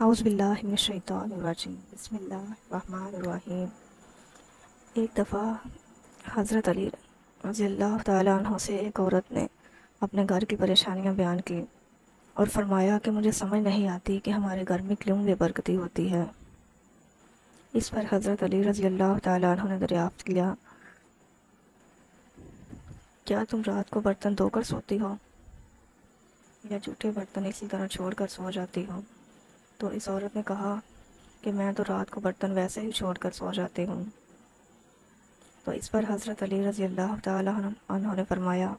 اعوذ باللہ من الشیطان الرجیم۔ بسم اللہ الرحمن الرحیم۔ ایک دفعہ حضرت علی رضی اللہ تعالیٰ عنہ سے ایک عورت نے اپنے گھر کی پریشانیاں بیان کی اور فرمایا کہ مجھے سمجھ نہیں آتی کہ ہمارے گھر میں کیوں بے برکتی ہوتی ہے۔ اس پر حضرت علی رضی اللہ تعالیٰ عنہ نے دریافت کیا کیا تم رات کو برتن دھو کر سوتی ہو یا جھوٹے برتن اسی طرح چھوڑ کر سو جاتی ہو؟ تو اس عورت نے کہا کہ میں تو رات کو برتن ویسے ہی چھوڑ کر سو جاتی ہوں۔ تو اس پر حضرت علی رضی اللہ تعالیٰ عنہ نے فرمایا،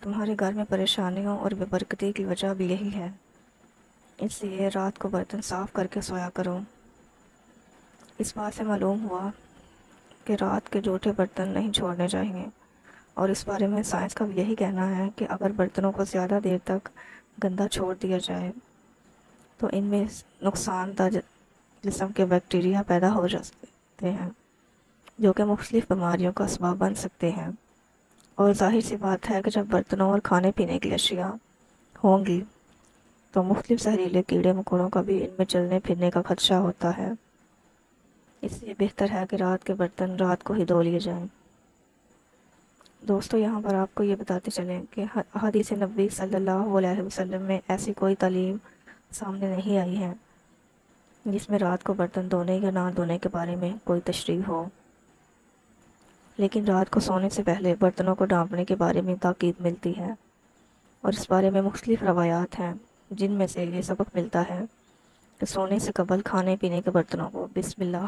تمہارے گھر میں پریشانیوں اور بے برکتی کی وجہ بھی یہی ہے۔ اس لیے رات کو برتن صاف کر کے سویا کرو۔ اس بات سے معلوم ہوا کہ رات کے جھوٹے برتن نہیں چھوڑنے چاہیے۔ اور اس بارے میں سائنس کا بھی یہی کہنا ہے کہ اگر برتنوں کو زیادہ دیر تک گندا چھوڑ دیا جائے تو ان میں نقصان دہ جسم کے بیکٹیریا پیدا ہو جاتے ہیں، جو کہ مختلف بیماریوں کا اسباب بن سکتے ہیں۔ اور ظاہر سی بات ہے کہ جب برتنوں اور کھانے پینے کی اشیاء ہوں گی تو مختلف زہریلے کیڑے مکوڑوں کا بھی ان میں چلنے پھرنے کا خدشہ ہوتا ہے۔ اس لیے بہتر ہے کہ رات کے برتن رات کو ہی دھو لیے جائیں۔ دوستو، یہاں پر آپ کو یہ بتاتے چلیں کہ حدیث نبی صلی اللہ علیہ وسلم میں ایسی کوئی تعلیم سامنے نہیں آئی ہے۔ جس میں رات کو برتن دھونے یا نہ دھونے کے بارے میں کوئی تشریح ہو۔ لیکن رات کو سونے سے پہلے برتنوں کو ڈانپنے کے بارے میں تاکید ملتی ہے۔ اور اس بارے میں مختلف روایات ہیں، جن میں سے یہ سبق ملتا ہے کہ سونے سے قبل کھانے پینے کے برتنوں کو بسم اللہ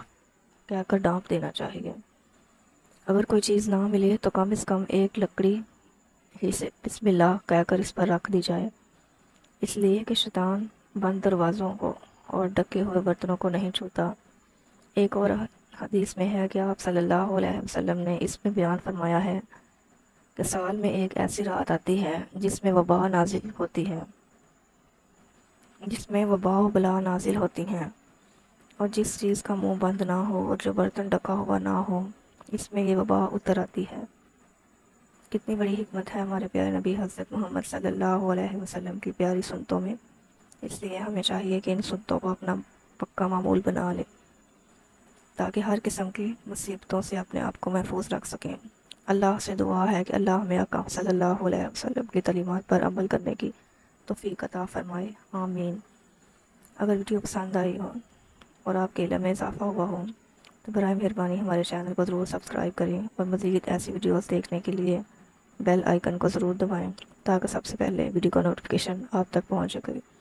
کہہ کر ڈانپ دینا چاہیے۔ اگر کوئی چیز نہ ملے تو کم از کم ایک لکڑی ہی سے بسم اللہ کہہ کر اس پر رکھ دی جائے۔ اس لیے کہ شیطان بند دروازوں کو اور ڈکے ہوئے برتنوں کو نہیں چھوتا۔ ایک اور حدیث میں ہے کہ آپ صلی اللہ علیہ وسلم نے اس میں بیان فرمایا ہے کہ سال میں ایک ایسی رات آتی ہے جس میں وبا نازل ہوتی ہے۔ جس میں وبا و بلا نازل ہوتی ہیں اور جس چیز کا منہ بند نہ ہو اور جو برتن ڈکا ہوا نہ ہو، اس میں یہ وبا اتر آتی ہے۔ کتنی بڑی حکمت ہے ہمارے پیارے نبی حضرت محمد صلی اللہ علیہ وسلم کی پیاری سنتوں میں۔ اس لیے ہمیں چاہیے کہ ان سنتوں کو اپنا پکا معمول بنا لیں، تاکہ ہر قسم کی مصیبتوں سے اپنے آپ کو محفوظ رکھ سکیں۔ اللہ سے دعا ہے کہ اللہ ہمیں اقام صلی اللہ علیہ وسلم کی تعلیمات پر عمل کرنے کی توفیق عطا فرمائے۔ آمین۔ اگر ویڈیو پسند آئی ہو اور آپ کے علم میں اضافہ ہوا ہو، تو برائے مہربانی ہمارے چینل کو ضرور سبسکرائب کریں اور مزید ایسی ویڈیوز دیکھنے کے لیے بیل آئیکن کو ضرور دبائیں، تاکہ سب سے پہلے ویڈیو کا نوٹیفیکیشن آپ تک پہنچ سکے۔